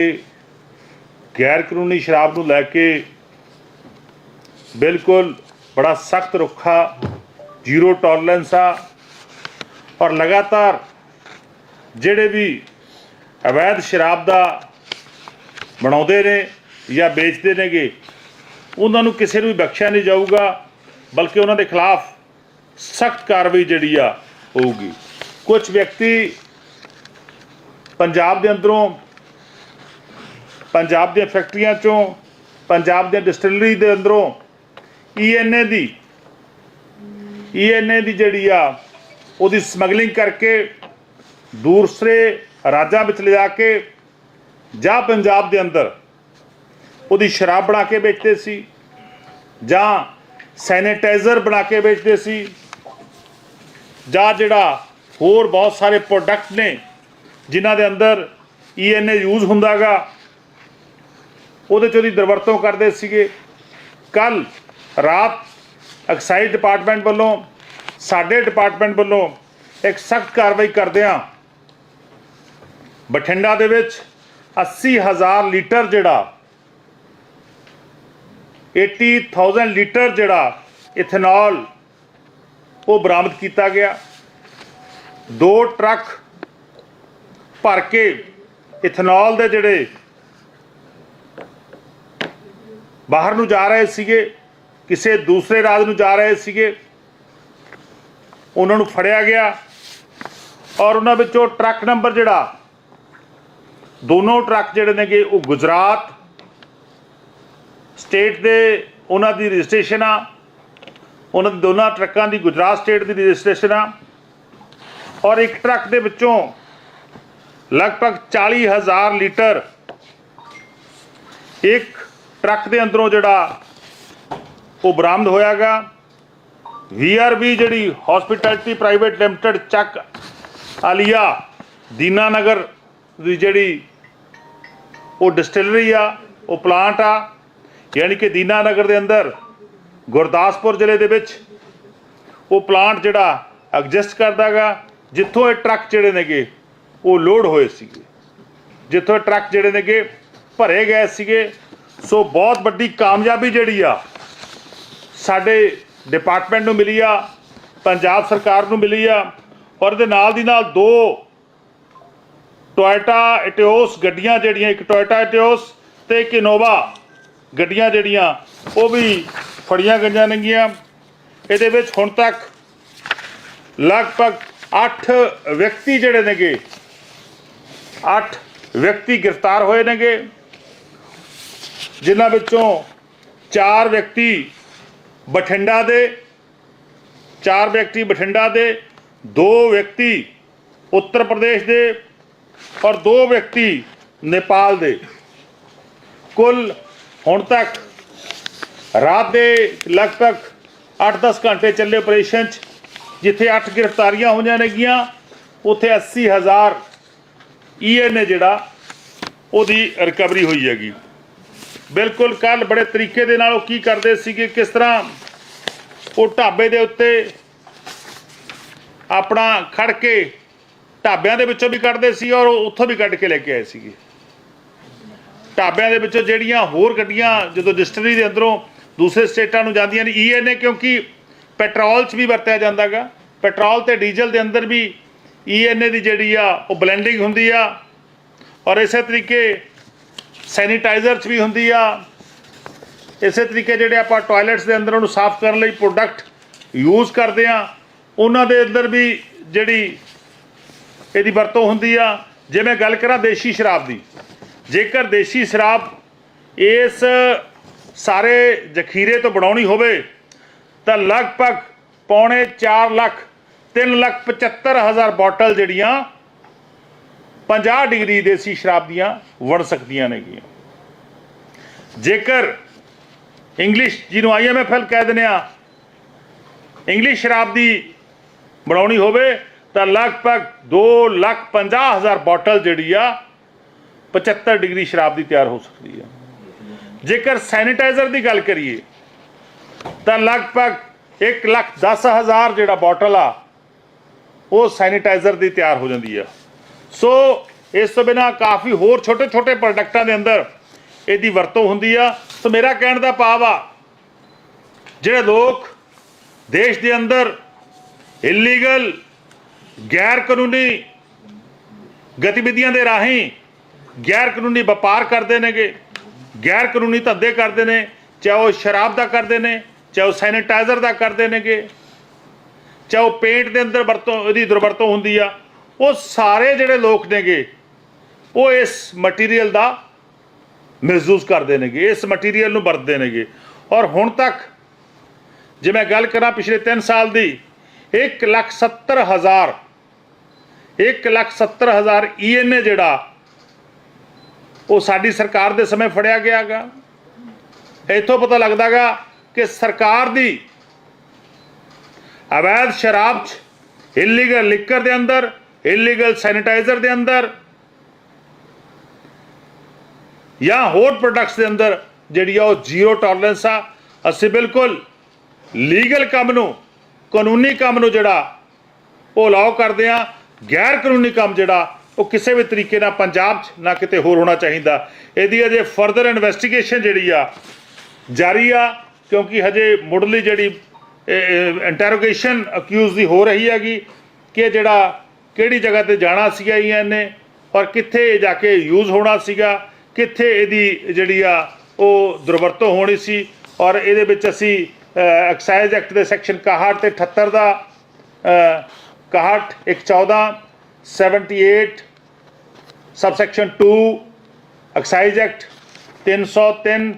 ਗੈਰ ਕਾਨੂੰਨੀ ਸ਼ਰਾਬ ਨੂੰ ਲੈ ਕੇ ਬਿਲਕੁਲ ਬੜਾ ਸਖਤ ਰੁੱਖਾ, ਜ਼ੀਰੋ ਟੋਲਰੈਂਸ ਆ, ਔਰ ਲਗਾਤਾਰ ਜਿਹੜੇ ਵੀ ਅਵੈਧ ਸ਼ਰਾਬ ਦਾ ਬਣਾਉਂਦੇ ਨੇ ਜਾਂ ਵੇਚਦੇ ਨੇਗੇ, ਉਹਨਾਂ ਨੂੰ ਕਿਸੇ ਨੂੰ ਵੀ ਬਖਸ਼ਿਆ ਨਹੀਂ ਜਾਊਗਾ, ਬਲਕਿ ਉਹਨਾਂ ਦੇ ਖਿਲਾਫ ਸਖਤ ਕਾਰਵਾਈ ਜਿਹੜੀ ਆ ਹੋਊਗੀ। ਕੁਝ ਵਿਅਕਤੀ ਪੰਜਾਬ ਦੇ ਅੰਦਰੋਂ ਪੰਜਾਬ ਦੀਆਂ ਫੈਕਟਰੀਆਂ ਚੋਂ, ਪੰਜਾਬ ਦੀਆਂ ਡਿਸਟਿਲਰੀ ਦੇ ਅੰਦਰੋਂ ਈਐਨਏ ਦੀ ਈਐਨਏ ਦੀ ਜਿਹੜੀ ਆ, ਉਹਦੀ ਸਮਗਲਿੰਗ ਕਰਕੇ ਦੂਸਰੇ ਰਾਜਾਂ ਵਿੱਚ ਲਿਜਾ ਕੇ ਜਾਂ ਪੰਜਾਬ ਦੇ ਅੰਦਰ ਉਹਦੀ ਸ਼ਰਾਬ ਬਣਾ ਕੇ ਵੇਚਦੇ ਸੀ ਜਾਂ ਸੈਨੀਟਾਈਜ਼ਰ ਬਣਾ ਕੇ ਵੇਚਦੇ ਸੀ ਜਾਂ ਜਿਹੜਾ ਹੋਰ ਬਹੁਤ ਸਾਰੇ ਪ੍ਰੋਡਕਟ ਨੇ ਜਿਨ੍ਹਾਂ ਦੇ ਅੰਦਰ ਈਐਨਏ ਯੂਜ਼ ਹੁੰਦਾਗਾ ਉਹਦੇ ਚ ਉਹਦੀ ਦੁਰਵਰਤੋਂ ਕਰਦੇ ਸੀਗੇ। ਕੱਲ ਰਾਤ ਐਕਸਾਈਜ਼ ਡਿਪਾਰਟਮੈਂਟ ਵੱਲੋਂ, ਸਾਡੇ ਡਿਪਾਰਟਮੈਂਟ ਵੱਲੋਂ ਇੱਕ ਸਖਤ ਕਾਰਵਾਈ ਕਰਦਿਆਂ ਬਠਿੰਡਾ ਦੇ ਵਿੱਚ 80000 ਲੀਟਰ ਜਿਹੜਾ 80000 ਲੀਟਰ ਜਿਹੜਾ ਇਥੇਨੋਲ ਉਹ ਬਰਾਮਦ ਕੀਤਾ ਗਿਆ। ਦੋ ਟਰੱਕ ਭਰ ਕੇ ਇਥੇਨੋਲ ਦੇ ਜਿਹੜੇ ਬਾਹਰ ਨੂੰ ਜਾ ਰਹੇ ਸੀਗੇ, ਕਿਸੇ ਦੂਸਰੇ ਰਾਜ ਨੂੰ ਜਾ ਰਹੇ ਸੀਗੇ, ਉਹਨਾਂ ਨੂੰ ਫੜਿਆ ਗਿਆ ਔਰ ਉਹਨਾਂ ਵਿੱਚੋਂ ਟਰੱਕ ਨੰਬਰ ਜਿਹੜਾ, ਦੋਨੋਂ ਟਰੱਕ ਜਿਹੜੇ ਨੇਗੇ ਉਹ ਗੁਜਰਾਤ ਸਟੇਟ ਦੇ ਉਹਨਾਂ ਦੀ ਰਜਿਸਟ੍ਰੇਸ਼ਨ ਆ, ਉਹਨਾਂ ਦੋਨਾਂ ਟਰੱਕਾਂ ਦੀ ਗੁਜਰਾਤ ਸਟੇਟ ਦੀ ਰਜਿਸਟ੍ਰੇਸ਼ਨ ਆ ਔਰ ਇੱਕ ਟਰੱਕ ਦੇ ਵਿੱਚੋਂ ਲਗਭਗ 40000 ਲੀਟਰ ਇੱਕ ਟਰੱਕ ਦੇ ਅੰਦਰੋਂ ਜਿਹੜਾ ਉਹ ਬਰਾਮਦ ਹੋਇਆਗਾ। ਵੀਆਰਬੀ ਜਿਹੜੀ ਹਸਪਿਟੈਲਿਟੀ ਪ੍ਰਾਈਵੇਟ ਲਿਮਟਿਡ ਚੱਕ ਆਲੀਆ ਦੀਨਾਨਗਰ ਦੀ ਜਿਹੜੀ ਉਹ ਡਿਸਟਿਲਰੀ ਆ, ਉਹ ਪਲਾਂਟ ਆ, ਯਾਨੀ ਕਿ ਦੀਨਾਨਗਰ ਦੇ ਅੰਦਰ ਗੁਰਦਾਸਪੁਰ ਜ਼ਿਲ੍ਹੇ ਦੇ ਵਿੱਚ ਉਹ ਪਲਾਂਟ ਜਿਹੜਾ ਐਗਜ਼ਿਸਟ ਕਰਦਾਗਾ, ਜਿੱਥੋਂ ਇਹ ਟਰੱਕ ਜਿਹੜੇ ਨੇਗੇ ਉਹ ਲੋਡ ਹੋਏ ਸੀਗੇ। ਜਿੱਥੋਂ ਇਹ ਟਰੱਕ ਜਿਹੜੇ ਨੇਗੇ ਭਰੇ ਗਏ ਸੀਗੇ ਸੋ ਬਹੁਤ ਵੱਡੀ ਕਾਮਯਾਬੀ ਜਿਹੜੀ ਆ, ਸਾਡੇ ਡਿਪਾਰਟਮੈਂਟ ਨੂੰ ਮਿਲੀ ਆ, ਪੰਜਾਬ ਸਰਕਾਰ ਨੂੰ ਮਿਲੀ ਆ ਔਰ ਇਹਦੇ ਨਾਲ ਦੀ ਨਾਲ ਦੋ ਟੋਇਟਾ ਇਟਿਓਸ ਗੱਡੀਆਂ ਜਿਹੜੀਆਂ, ਇੱਕ ਟੋਇਟਾ ਇਟਿਓਸ ਤੇ ਇੱਕ ਇਨੋਵਾ ਗੱਡੀਆਂ ਜਿਹੜੀਆਂ, ਉਹ ਵੀ ਫੜੀਆਂ ਗਈਆਂ ਨੇਗੀਆਂ। ਇਹਦੇ ਵਿੱਚ ਹੁਣ ਤੱਕ ਲਗਭਗ 8 ਵਿਅਕਤੀ ਜਿਹੜੇ ਨੇਗੇ 8 ਵਿਅਕਤੀ ਗ੍ਰਿਫਤਾਰ ਹੋਏ ਨੇਗੇ। ਜਿਨ੍ਹਾਂ ਵਿੱਚੋਂ ਚਾਰ ਵਿਅਕਤੀ ਬਠਿੰਡਾ ਦੇ, ਚਾਰ ਵਿਅਕਤੀ ਬਠਿੰਡਾ ਦੇ, ਦੋ ਵਿਅਕਤੀ ਉੱਤਰ ਪ੍ਰਦੇਸ਼ ਦੇ ਔਰ ਦੋ ਵਿਅਕਤੀ ਨੇਪਾਲ ਦੇ। ਕੁੱਲ ਹੁਣ ਤੱਕ ਰਾਤ ਦੇ ਲਗਭਗ 8-10 ਘੰਟੇ ਚੱਲੇ ਆਪਰੇਸ਼ਨ 'ਚ, ਜਿੱਥੇ 8 ਗ੍ਰਿਫਤਾਰੀਆਂ ਹੋਈਆਂ ਨੇਗੀਆਂ, ਉੱਥੇ 80000 ਈਐਨਏ ਜਿਹੜਾ ਉਹਦੀ ਰਿਕਵਰੀ ਹੋਈ ਹੈਗੀ। ਬਿਲਕੁਲ ਕੱਲ ਬੜੇ ਤਰੀਕੇ ਦੇ ਨਾਲ ਉਹ ਕੀ ਕਰਦੇ ਸੀਗੇ, ਕਿਸ ਤਰ੍ਹਾਂ ਉਹ ਢਾਬੇ ਦੇ ਉੱਤੇ ਆਪਣਾ ਖੜ ਕੇ ਢਾਬਿਆਂ ਦੇ ਵਿੱਚੋਂ ਵੀ ਕੱਢਦੇ ਸੀ ਔਰ ਉੱਥੋਂ ਵੀ ਕੱਢ ਕੇ ਲੈ ਕੇ ਆਏ ਸੀਗੇ। ਢਾਬਿਆਂ ਦੇ ਵਿੱਚੋਂ ਜਿਹੜੀਆਂ ਹੋਰ ਗੱਡੀਆਂ ਜਦੋਂ ਡਿਸਟਰੀ ਦੇ ਅੰਦਰੋਂ ਦੂਸਰੇ ਸਟੇਟਾਂ ਨੂੰ ਜਾਂਦੀਆਂ ਨੇ ਈਐਨਏ ਕਿਉਂਕਿ ਪੈਟਰੋਲ 'ਚ ਵੀ ਵਰਤਿਆ ਜਾਂਦਾਗਾ। ਪੈਟਰੋਲ ਤੇ ਡੀਜ਼ਲ ਦੇ ਅੰਦਰ ਵੀ ਈਐਨਏ ਦੀ ਜਿਹੜੀ ਆ, ਉਹ ਬਲੈਂਡਿੰਗ ਹੁੰਦੀ ਆ। ਔਰ ਇਸੇ ਤਰੀਕੇ ਸੈਨੀਟਾਈਜ਼ਰ 'ਚ ਵੀ ਹੁੰਦੀ ਆ। ਇਸੇ ਤਰੀਕੇ ਜਿਹੜੇ ਆਪਾਂ ਟਾਇਲਟਸ ਦੇ ਅੰਦਰ ਉਹਨੂੰ ਸਾਫ਼ ਕਰਨ ਲਈ ਪ੍ਰੋਡਕਟ ਯੂਜ਼ ਕਰਦੇ ਆ, ਉਹਨਾਂ ਦੇ ਅੰਦਰ ਵੀ ਜਿਹੜੀ ਇਹਦੀ ਵਰਤੋਂ ਹੁੰਦੀ ਆ। ਜਿਵੇਂ ਗੱਲ ਕਰਾਂ ਦੇਸ਼ੀ ਸ਼ਰਾਬ ਦੀ, ਜੇਕਰ ਦੇਸ਼ੀ ਸ਼ਰਾਬ ਇਸ ਸਾਰੇ ਜ਼ਖੀਰੇ ਤੋਂ ਬਣਾਉਣੀ ਹੋਵੇ, ਤਾਂ ਲਗਭਗ ਪੌਣੇ 4 ਲੱਖ 3 ਲੱਖ 75 ਹਜ਼ਾਰ ਬੋਟਲ ਜਿਹੜੀਆਂ 50 ਡਿਗਰੀ ਦੇਸੀ ਸ਼ਰਾਬ ਦੀਆਂ ਬਣ ਸਕਦੀਆਂ ਨੇਗੀਆਂ। ਜੇਕਰ ਇੰਗਲਿਸ਼, ਜਿਹਨੂੰ ਆਈਐਮਐਫਐਲ ਕਹਿ ਦਿੰਦੇ ਆ ਇੰਗਲਿਸ਼ ਸ਼ਰਾਬ ਦੀ ਬਣਾਉਣੀ ਹੋਵੇ, ਤਾਂ ਲਗਭਗ 2 ਲੱਖ 50 ਹਜ਼ਾਰ ਬੋਟਲ ਜਿਹੜੀ ਆ 75 ਡਿਗਰੀ ਸ਼ਰਾਬ ਦੀ ਤਿਆਰ ਹੋ ਸਕਦੀ ਆ। ਜੇਕਰ ਸੈਨੀਟਾਈਜ਼ਰ ਦੀ ਗੱਲ ਕਰੀਏ, ਤਾਂ ਲਗਭਗ 1 ਲੱਖ 10 ਹਜ਼ਾਰ ਜਿਹੜਾ ਬੋਟਲ ਆ, ਉਹ ਸੈਨੀਟਾਈਜ਼ਰ ਦੀ ਤਿਆਰ ਹੋ ਜਾਂਦੀ ਆ। ਸੋ ਇਸ ਤੋਂ ਬਿਨਾ ਕਾਫੀ ਹੋਰ ਛੋਟੇ ਛੋਟੇ ਪ੍ਰੋਡਕਟਾਂ ਦੇ ਅੰਦਰ ਇਹਦੀ ਵਰਤੋਂ ਹੁੰਦੀ ਆ। ਸੋ ਮੇਰਾ ਕਹਿਣ ਦਾ ਭਾਵ ਆ, ਜਿਹੜੇ ਲੋਕ ਦੇਸ਼ ਦੇ ਅੰਦਰ ਇਲੀਗਲ ਗੈਰ ਕਾਨੂੰਨੀ ਗਤੀਵਿਧੀਆਂ ਦੇ ਰਾਹੀਂ ਗੈਰ ਕਾਨੂੰਨੀ ਵਪਾਰ ਕਰਦੇ ਨੇਗੇ ਗੈਰ ਕਾਨੂੰਨੀ ਧੰਦੇ ਕਰਦੇ ਨੇ, ਚਾਹੇ ਉਹ ਸ਼ਰਾਬ ਦਾ ਕਰਦੇ ਨੇ, ਚਾਹੇ ਉਹ ਸੈਨੀਟਾਈਜ਼ਰ ਦਾ ਕਰਦੇ ਨੇਗੇ, ਚਾਹੇ ਉਹ ਪੇਂਟ ਦੇ ਅੰਦਰ ਵਰਤੋਂ, ਇਹਦੀ ਦੁਰਵਰਤੋਂ ਹੁੰਦੀ ਆ। ਉਹ ਸਾਰੇ ਜਿਹੜੇ ਲੋਕ ਨੇਗੇ, ਉਹ ਇਸ ਮਟੀਰੀਅਲ ਦਾ ਮਿਸਯੂਜ਼ ਕਰਦੇ ਨੇਗੇ, ਇਸ ਮਟੀਰੀਅਲ ਨੂੰ ਵਰਤਦੇ ਨੇਗੇ। ਔਰ ਹੁਣ ਤੱਕ ਜੇ ਮੈਂ ਗੱਲ ਕਰਾਂ ਪਿਛਲੇ 3 ਸਾਲ ਦੀ 1 ਲੱਖ 70 ਹਜ਼ਾਰ 1 ਲੱਖ 70 ਹਜ਼ਾਰ ਈਐਨਏ ਜਿਹੜਾ, ਉਹ ਸਾਡੀ ਸਰਕਾਰ ਦੇ ਸਮੇਂ ਫੜਿਆ ਗਿਆਗਾ। ਇੱਥੋਂ ਪਤਾ ਲੱਗਦਾਗਾ ਕਿ ਸਰਕਾਰ ਦੀ ਅਵੈਧ ਸ਼ਰਾਬ ਚ ਇਲੀਗਲ ਲਿਕਰ ਦੇ ਅੰਦਰ ਇਲੀਗਲ ਸੈਨੀਟਾਈਜ਼ਰ ਦੇ ਅੰਦਰ ਜਾਂ ਹੋਰ ਪ੍ਰੋਡਕਟਸ ਦੇ ਅੰਦਰ ਜਿਹੜੀ ਆ ਉਹ ਜ਼ੀਰੋ ਟੋਲਰੈਂਸ ਆ। ਅਸੀਂ ਬਿਲਕੁਲ ਲੀਗਲ ਕੰਮ ਨੂੰ, ਕਾਨੂੰਨੀ ਕੰਮ ਨੂੰ ਜਿਹੜਾ ਉਹ ਅਲਾਉ ਕਰਦੇ ਆ। ਗੈਰ ਕਾਨੂੰਨੀ ਕੰਮ ਜਿਹੜਾ ਉਹ ਕਿਸੇ ਵੀ ਤਰੀਕੇ ਨਾਲ ਪੰਜਾਬ 'ਚ ਨਾ ਕਿਤੇ ਹੋਰ ਹੋਣਾ ਚਾਹੀਦਾ। ਇਹਦੀ ਅਜੇ ਫਰਦਰ ਇਨਵੈਸਟੀਗੇਸ਼ਨ ਜਿਹੜੀ ਆ ਜਾਰੀ ਆ, ਕਿਉਂਕਿ ਹਜੇ ਮੁੱਢਲੀ ਜਿਹੜੀ ਇੰਟਰੋਗੇਸ਼ਨ ਅਕਿਊਜ਼ ਦੀ ਹੋ ਰਹੀ ਹੈਗੀ ਕਿ ਜਿਹੜਾ ਕਿਹੜੀ ਜਗ੍ਹਾ ਤੇ ਜਾਣਾ ਸੀਗਾ ਇਹਨੇ ਔਰ ਕਿੱਥੇ ਇਹ ਜਾ ਕੇ ਯੂਜ਼ ਹੋਣਾ ਸੀਗਾ ਕਿੱਥੇ ਇਹਦੀ ਜਿਹੜੀ ਆ ਉਹ ਦੁਰਵਰਤੋਂ ਹੋਣੀ ਸੀ ਔਰ ਇਹਦੇ ਵਿੱਚ ਅਸੀਂ ਐਕਸਾਈਜ਼ ਐਕਟ ਦੇ ਸੈਕਸ਼ਨ 61 ਤੇ 78 ਦਾ ਅ, 61 114 78 ਸਬਸੈਕਸ਼ਨ 2 ਐਕਸਾਈਜ਼ ਐਕਟ 303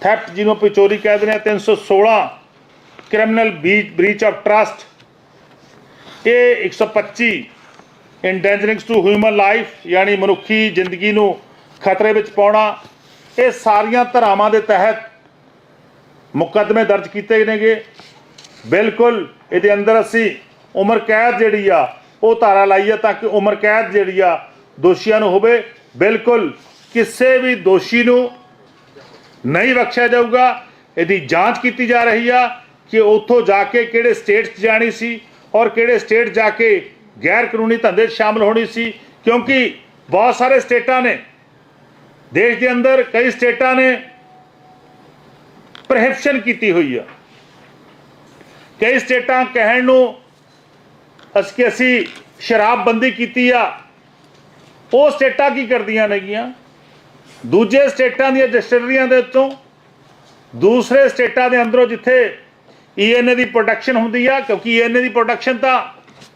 ਥੈਫਟ ਜਿਹਨੂੰ ਪਿਚੋਰੀ ਚੋਰੀ ਕਹਿ ਦਿੰਦੇ ਆ 316 ਕ੍ਰਿਮੀਨਲ ਬ੍ਰੀਚ ਆਫ ਟਰਸਟ ਇਹ 125 ਇੰਡੈਂਜਰਿੰਗਸ ਟੂ ਹਿਊਮਨ ਲਾਈਫ ਯਾਨੀ ਮਨੁੱਖੀ ਜ਼ਿੰਦਗੀ ਨੂੰ ਖਤਰੇ ਵਿੱਚ ਪਾਉਣਾ, ਇਹ ਸਾਰੀਆਂ ਧਾਰਾਵਾਂ ਦੇ ਤਹਿਤ ਮੁਕੱਦਮੇ ਦਰਜ ਕੀਤੇ ਨੇਗੇ। ਬਿਲਕੁਲ, ਇਹਦੇ ਅੰਦਰ ਅਸੀਂ ਉਮਰ ਕੈਦ ਜਿਹੜੀ ਆ, ਉਹ ਧਾਰਾ ਲਾਈ ਆ ਤਾਂ ਕਿ ਉਮਰ ਕੈਦ ਜਿਹੜੀ ਆ ਦੋਸ਼ੀਆਂ ਨੂੰ ਹੋਵੇ। ਬਿਲਕੁਲ, ਕਿਸੇ ਵੀ ਦੋਸ਼ੀ ਨੂੰ ਨਹੀਂ ਬਖਸ਼ਿਆ ਜਾਊਗਾ। ਇਹਦੀ ਜਾਂਚ ਕੀਤੀ ਜਾ ਰਹੀ ਆ ਕਿ ਉੱਥੋਂ ਜਾ ਕੇ ਕਿਹੜੇ ਸਟੇਟ 'ਚ ਜਾਣੀ ਸੀ ਔਰ ਕਿਹੜੇ ਸਟੇਟ ਜਾ ਕੇ ਗੈਰ ਕਾਨੂੰਨੀ ਧੰਦੇ 'ਚ ਸ਼ਾਮਲ ਹੋਣੀ ਸੀ? ਕਿਉਂਕਿ ਬਹੁਤ ਸਾਰੇ ਸਟੇਟਾਂ ਨੇ। ਦੇਸ਼ ਦੇ ਅੰਦਰ ਕਈ ਸਟੇਟਾਂ ਨੇ ਪ੍ਰੋਹਿਬਿਸ਼ਨ ਕੀਤੀ ਹੋਈ ਆ। ਕਈ ਸਟੇਟਾਂ ਕਹਿਣ ਨੂੰ ਅਸੀਂ, ਕਿ ਅਸੀਂ ਸ਼ਰਾਬਬੰਦੀ ਕੀਤੀ ਆ, ਉਹ ਸਟੇਟਾਂ ਕੀ ਕਰਦੀਆਂ ਨੇਗੀਆਂ? ਦੂਜੇ ਸਟੇਟਾਂ ਦੀਆਂ ਡਿਸਟਿਲਰੀਆਂ ਦੇ ਉੱਤੋਂ ਦੂਸਰੇ ਸਟੇਟਾਂ ਦੇ ਅੰਦਰੋਂ ਜਿੱਥੇ ਈਐਨਏ ਦੀ ਪ੍ਰੋਡਕਸ਼ਨ ਹੁੰਦੀ ਆ, ਕਿਉਂਕਿ ਈਐਨਏ ਦੀ ਪ੍ਰੋਡਕਸ਼ਨ ਤਾਂ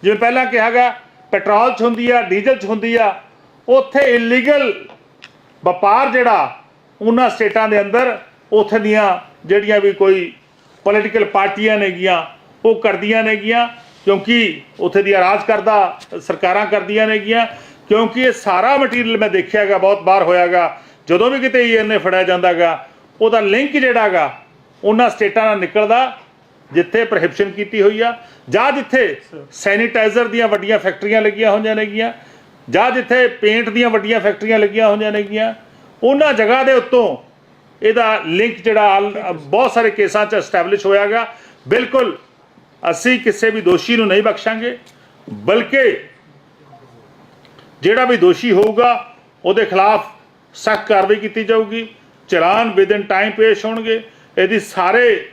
ਜਿਵੇਂ ਪਹਿਲਾਂ ਕਿਹਾ ਗਿਆ ਪੈਟਰੋਲ 'ਚ ਹੁੰਦੀ ਆ ਡੀਜ਼ਲ 'ਚ ਹੁੰਦੀ ਆ, ਉੱਥੇ ਇਲੀਗਲ ਵਪਾਰ ਜਿਹੜਾ ਉਹਨਾਂ ਸਟੇਟਾਂ ਦੇ ਅੰਦਰ ਉੱਥੇ ਦੀਆਂ ਜਿਹੜੀਆਂ ਵੀ ਕੋਈ ਪੋਲੀਟੀਕਲ ਪਾਰਟੀਆਂ ਨੇਗੀਆਂ ਉਹ ਕਰਦੀਆਂ ਨੇਗੀਆਂ ਕਿਉਂਕਿ ਉੱਥੇ ਦੀ ਰਾਜ ਕਰਦਾ, ਸਰਕਾਰਾਂ ਕਰਦੀਆਂ ਨੇਗੀਆਂ ਕਿਉਂਕਿ ਇਹ ਸਾਰਾ ਮਟੀਰੀਅਲ ਮੈਂ ਦੇਖਿਆਗਾ ਬਹੁਤ ਵਾਰ ਹੋਇਆਗਾ ਜਦੋਂ ਵੀ ਕਿਤੇ ਈਐਨਏ ਫੜਿਆ ਜਾਂਦਾਗਾ ਉਹਦਾ ਲਿੰਕ ਜਿਹੜਾਗਾ ਉਹਨਾਂ ਸਟੇਟਾਂ ਨਾਲ ਨਿਕਲਦਾ ਜਿੱਥੇ ਪ੍ਰੋਹਿਬਿਸ਼ਨ ਕੀਤੀ ਹੋਈ ਆ, ਜਾਂ ਜਿੱਥੇ ਸੈਨੀਟਾਈਜ਼ਰ ਦੀਆਂ ਵੱਡੀਆਂ ਫੈਕਟਰੀਆਂ ਲੱਗੀਆਂ ਹੋਈਆਂ ਨੇਗੀਆਂ, ਜਾਂ ਜਿੱਥੇ ਪੇਂਟ ਦੀਆਂ ਵੱਡੀਆਂ ਫੈਕਟਰੀਆਂ ਲੱਗੀਆਂ ਹੋਈਆਂ ਨੇਗੀਆਂ, ਉਹਨਾਂ ਜਗ੍ਹਾ ਦੇ ਉੱਤੋਂ ਇਹਦਾ ਲਿੰਕ ਜਿਹੜਾ ਆਲ- ਬਹੁਤ ਸਾਰੇ ਕੇਸਾਂ 'ਚ ਐਸਟੈਬਲਿਸ਼ ਗਿਆ ਬਿਲਕੁਲ, ਅਸੀਂ ਕਿਸੇ ਵੀ ਦੋਸ਼ੀ ਨੂੰ ਨਹੀਂ ਬਖਸ਼ਾਂਗੇ, ਬਲਕਿ ਜਿਹੜਾ ਵੀ ਦੋਸ਼ੀ ਹੋਊਗਾ, ਉਹਦੇ ਖਿਲਾਫ ਸਖਤ ਕਾਰਵਾਈ ਕੀਤੀ ਜਾਊਗੀ। ਚਲਾਨ ਵਿਦਨ ਟਾਈਮ ਪੇਸ਼ ਹੋਣਗੇ। ਇਹਦੀ ਸਾਰੇ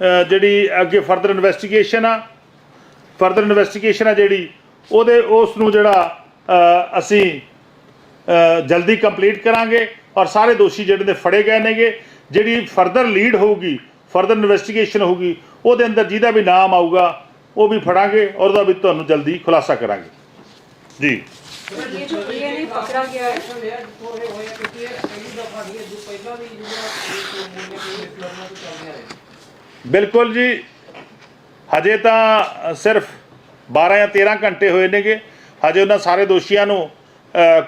ਜਿਹੜੀ ਅੱਗੇ ਫਰਦਰ ਇਨਵੈਸਟੀਗੇਸ਼ਨ ਆ ਫਰਦਰ ਇਨਵੈਸਟੀਗੇਸ਼ਨ ਆ ਜਿਹੜੀ, ਉਹਦੇ ਉਸ ਨੂੰ ਜਿਹੜਾ ਅਸੀਂ ਜਲਦੀ ਕੰਪਲੀਟ ਕਰਾਂਗੇ ਔਰ ਸਾਰੇ ਦੋਸ਼ੀ ਜਿਹੜੇ ਨੇ ਫੜੇ ਗਏ ਨੇਗੇ। ਜਿਹੜੀ ਫਰਦਰ ਲੀਡ ਹੋਊਗੀ ਫਰਦਰ ਇਨਵੈਸਟੀਗੇਸ਼ਨ ਹੋਊਗੀ, ਉਹਦੇ ਅੰਦਰ ਜਿਹਦਾ ਵੀ ਨਾਮ ਆਊਗਾ, ਉਹ ਵੀ ਫੜਾਂਗੇ ਔਰ ਉਹਦਾ ਵੀ ਤੁਹਾਨੂੰ ਜਲਦੀ ਖੁਲਾਸਾ ਕਰਾਂਗੇ। ਜੀ। ਇਹ ਜੋ ਇਹ ਪਕੜਾ ਗਿਆ ਹੈ ਪਹਿਲੀ ਦਫਾ ਨਹੀਂ ਜੋ ਪਹਿਲਾਂ ਵੀ ਜਿਹੜਾ ਬਿਲਕੁਲ ਜੀ। ਹਜੇ ਤਾਂ ਸਿਰਫ 12 ਜਾਂ 13 ਘੰਟੇ ਹੋਏ ਨੇਗੇ। ਹਜੇ ਉਹਨਾਂ ਸਾਰੇ ਦੋਸ਼ੀਆਂ ਨੂੰ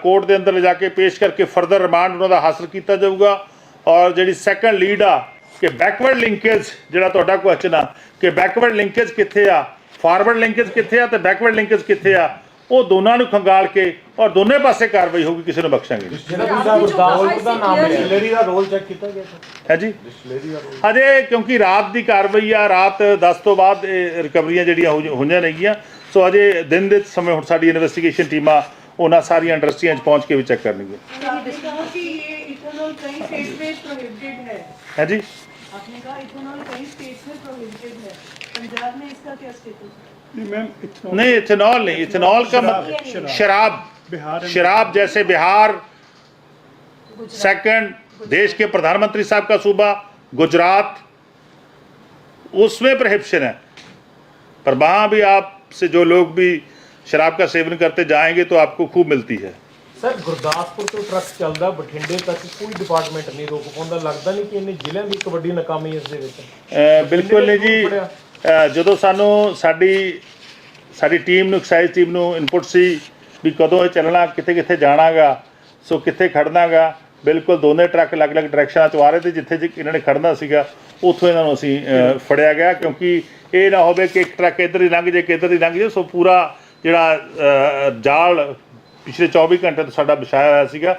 ਕੋਰਟ ਦੇ ਅੰਦਰ ਲਿਜਾ ਕੇ ਪੇਸ਼ ਕਰਕੇ ਫਰਦਰ ਰਿਮਾਂਡ ਉਹਨਾਂ ਦਾ ਹਾਸਲ ਕੀਤਾ ਜਾਊਗਾ। ਔਰ ਜਿਹੜੀ ਸੈਕੰਡ ਲੀਡ ਆ, ਕਿ ਬੈਕਵਰਡ ਲਿੰਕੇਜ ਜਿਹੜਾ ਤੁਹਾਡਾ ਕੁਐਸਚਨ ਆ, ਕਿ ਬੈਕਵਰਡ ਲਿੰਕੇਜ ਕਿੱਥੇ ਆ? ਫਾਰਵਰਡ ਲਿੰਕੇਜ ਕਿੱਥੇ ਆ ਤੇ ਬੈਕਵਰਡ ਲਿੰਕੇਜ ਕਿੱਥੇ ਆ? ਉਹ ਦੋਨਾਂ ਨੂੰ ਖੰਗਾਲ ਕੇ ਔਰ ਦੋਨੇ ਪਾਸੇ ਕਾਰਵਾਈ ਹੋਊਗੀ ਕਿਸੇ ਨੂੰ ਬਖਸ਼ਾਂਗੇ ਨਹੀਂ। ਜਿਹੜਾ ਤੇ ਦੂਜਾ ਆਪਣੀ ਜੋ ਗੁਰਦਾਸਪੁਰ ਗਵਾਹੀ ਦਾ ਸੀ ਨਾਮ clear ਹੈ ਸੀ। ਡਿਸਟਿਲਰੀ ਦਾ ਰੋਲ ਚੈੱਕ ਕੀਤਾ ਗਿਆ ਸਰ ਹੈ ਜੀ ਡਿਸਟਿਲਰੀ ਦਾ ਰੋਲ ਹਜੇ ਕਿਉਂਕਿ ਰਾਤ ਦੀ ਕਾਰਵਾਈ ਆ ਰਾਤ 10 ਤੋਂ ਬਾਅਦ ਇਹ ਰਿਕਵਰੀਆਂ ਜਿਹੜੀਆਂ ਹੋ- ਹੋਈਆਂ ਨੇਗੀਆਂ ਸੋ ਅਜੇ ਦਿਨ ਦੇ ਸਮੇਂ ਹੁਣ ਸਾਡੀ ਇਨਵੈਸਟੀਗੇਸ਼ਨ ਟੀਮਾਂ ਉਹਨਾਂ ਸਾਰੀਆਂ ਇੰਡਸਟਰੀਆਂ 'ਚ ਪਹੁੰਚ ਕੇ ਵੀ ਚੈੱਕ ਕਰਨਗੇ आपने कहा कि ये इथेनॉल कई स्टेट में प्रोहिबिटेड है ਹੈ ਜੀ आपने कहा इथेनॉल कई स्टेट में प्रोहिबिटेड है पंजाब में इसका क्या स्टेटस है नहीं मैम इथेनॉल नहीं इथेनॉल नहीं इथेनॉल का शराब, मतलब शराब। शराब बिहार and- शराब जैसे बिहार सेकंड देश के प्रधानमंत्री साहब का सूबा गुजरात उसमें प्रहिप्शन है पर वहाँ भी आपसे जो लोग भी शराब का सेवन करते जाएंगे तो आपको खूब मिलती है ਸਰ ਗੁਰਦਾਸਪੁਰ ਤੋਂ ਟਰੱਕ ਚੱਲਦਾ ਬਠਿੰਡੇ ਤੱਕ ਕੋਈ ਡਿਪਾਰਟਮੈਂਟ ਨਹੀਂ ਰੋਕ ਪਾਉਂਦਾ ਲੱਗਦਾ ਨਹੀਂ ਕਿ ਇਹਨੇ ਜ਼ਿਲ੍ਹਿਆਂ ਦੀ ਇੱਕ ਵੱਡੀ ਨਾਕਾਮੀ ਇਸ ਦੇ ਵਿੱਚ ਅ, ਬਿਲਕੁਲ ਨਹੀਂ ਜੀ ਅ, ਜਦੋਂ ਸਾਨੂੰ ਸਾਡੀ ਸਾਡੀ ਟੀਮ ਨੂੰ ਐਕਸਾਈਜ਼ ਟੀਮ ਨੂੰ ਇਨਪੁਟ ਸੀ ਵੀ ਕਦੋਂ ਇਹ ਚੱਲਣਾ, ਕਿੱਥੇ ਕਿੱਥੇ ਜਾਣਾਗਾ, ਸੋ ਕਿੱਥੇ ਖੜਨਾਗਾ, ਬਿਲਕੁਲ ਦੋਨੇ ਟਰੱਕ ਅਲੱਗ-ਅਲੱਗ ਡਾਇਰੈਕਸ਼ਨਾਂ ਚ ਆ ਰਹੇ ਤੇ ਜਿੱਥੇ ਜਿ- ਇਹਨਾਂ ਨੇ ਖੜਨਾ ਸੀਗਾ, ਉੱਥੋਂ ਇਹਨਾਂ ਨੂੰ ਅਸੀਂ ਫੜਿਆ ਗਿਆ, ਕਿਉਂਕਿ ਇਹ ਨਾ ਹੋਵੇ ਕਿ ਇੱਕ ਟਰੱਕ ਇੱਧਰ ਹੀ ਲੰਘ ਜੇ ਕਿ ਇੱਧਰ ਹੀ ਲੰਘ ਜੇ, ਸੋ ਪੂਰਾ ਜਿਹੜਾ ਜਾਲ ਪਿਛਲੇ 24 ਘੰਟੇ ਤੋਂ ਸਾਡਾ ਵਿਛਾਇਆ ਹੋਇਆ ਸੀਗਾ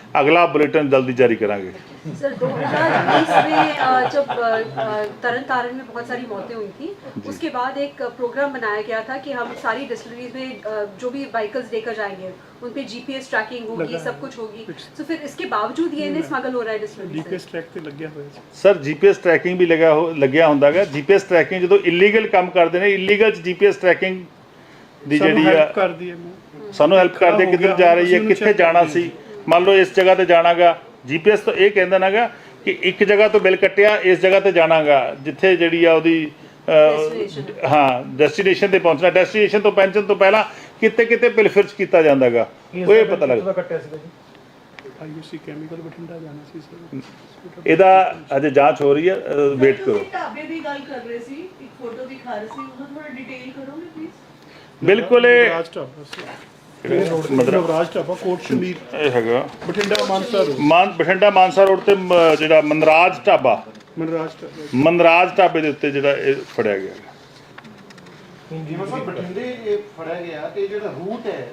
ਅਗਲਾ ਬੁਲੇਟਿਨ ਜਲਦੀ ਜਾਰੀ ਕਰਾਂਗੇ सर 2020 में अ, जब अ, अ, तरन तारण में बहुत सारी मौतें हुई थी उसके बाद एक प्रोग्राम बनाया गया था कि हम सारी डिस्टिलरीज में अ, जो भी व्हीकल्स लेकर जाएंगे उन पे जीपीएस ट्रैकिंग होगी लगा सब कुछ होगी तो फिर इसके बावजूद ये नहीं स्मगल हो रहा है डिस्टिलरी से ਡੀਪੀਐਸ ਟਰੈਕ ਤੇ ਲੱਗਿਆ ਹੋਇਆ ਸੀ ਸਰ ਜੀਪੀਐਸ ਟਰੈਕਿੰਗ ਵੀ ਲਗਾ ਹੋ- ਲੱਗਿਆ ਹੁੰਦਾਗਾ ਜੀਪੀਐਸ ਟਰੈਕਿੰਗ ਜਦੋਂ ਇਲੀਗਲ ਕੰਮ ਕਰਦੇ ਨੇ ਇਲੀਗਲ ਚ ਜੀਪੀਐਸ ਟਰੈਕਿੰਗ ਦੀ ਸਾਨੂੰ ਜਿਹੜੀ ਆ ਹੈਲਪ ਕਰਦੀ ਹੈ ਮੈਂ ਸਾਨੂੰ ਹੈਲਪ ਕਰਦੇ ਹੋ ਕਿੱਧਰ ਗਿਆ, ਜਾ ਰਹੀ ਅਸੀਂ ਹੈ ਉਹਨੂੰ ਕਿੱਥੇ check ਜਾਣਾ ਕਰੀਏ। ਸੀ ਮੰਨ ਲਓ ਇਸ ਜਗ੍ਹਾ ਤੇ ਜਾਣਾਗਾ ਜੀਪੀਐਸ ਤੋਂ ਇਹ ਕਹਿੰਦਾ ਨਾਗਾ ਕਿ ਇੱਕ ਜਗ੍ਹਾ ਤੋਂ ਬਿੱਲ ਕੱਟਿਆ ਇਸ ਜਗ੍ਹਾ ਤੇ ਜਾਣਾਗਾ ਜਿੱਥੇ ਜਿਹੜੀ ਆ ਉਹਦੀ ਅਹ. ਹਾਂ ਡੈਸਟੀਨੇਸ਼ਨ ਤੇ ਪਹੁੰਚਣਾ ਡੈਸਟੀਨੇਸ਼ਨ ਤੋਂ ਪਹੁੰਚਣ ਤੋਂ ਪਹਿਲਾਂ ਕਿਤੇ ਕਿਤੇ ਬਿੱਲ ਫਿਰਚ ਕੀਤਾ ਜਾਂਦਾਗਾ। ਉਹ ਇਹ ਪਤਾ ਲੱਗਦਾ ਕੱਟਿਆ ਸੀਗਾ ਜੀ? ਆਈਯੂਸੀ ਕੈਮੀਕਲ ਬਠਿੰਡਾ ਜਾਣਾ ਸੀ ਸਰ। ਇਹਦਾ ਅਜੇ ਜਾਂਚ ਹੋ ਰਹੀ ਹੈ ਵੇਟ ਕਰੋ। ਢਾਬੇ ਦੀ ਗੱਲ ਕਰ ਰਹੇ ਸੀ ਇੱਕ ਫੋਟੋ ਦਿਖਾ ਰਹੇ ਸੀ ਉਹਨੂੰ ਥੋੜਾ ਡਿਟੇਲ ਕਰੋਗੇ ਪਲੀਜ਼ ਬਿਲਕੁਲ ਇਹ ਰਾਜ ਮਤਲਬ ਰਾਜ ਢਾਬਾ ਕੋਟ ਸ਼ਮੀਰ। ਇਹ ਹੈਗਾ। ਬਠਿੰਡਾ ਮਾਨਸਾ ਰੋਡ। ਮਾਨ ਬਠਿੰਡਾ ਮਾਨਸਾ ਰੋਡ ਤੇ ਮ- ਜਿਹੜਾ ਮਨਰਾਜ ਢਾਬਾ। ਮਨਰਾਜ ਢਾਬਾ। ਮਨਰਾਜ ਢਾਬੇ ਦੇ ਉੱਤੇ ਜਿਹੜਾ ਇਹ ਫੜਿਆ ਗਿਆ। ਜਿਵੇਂ ਸਰ ਬਠਿੰਡੇ ਇਹ ਫੜਿਆ ਗਿਆ ਤੇ ਜਿਹੜਾ ਰੂਟ ਹੈ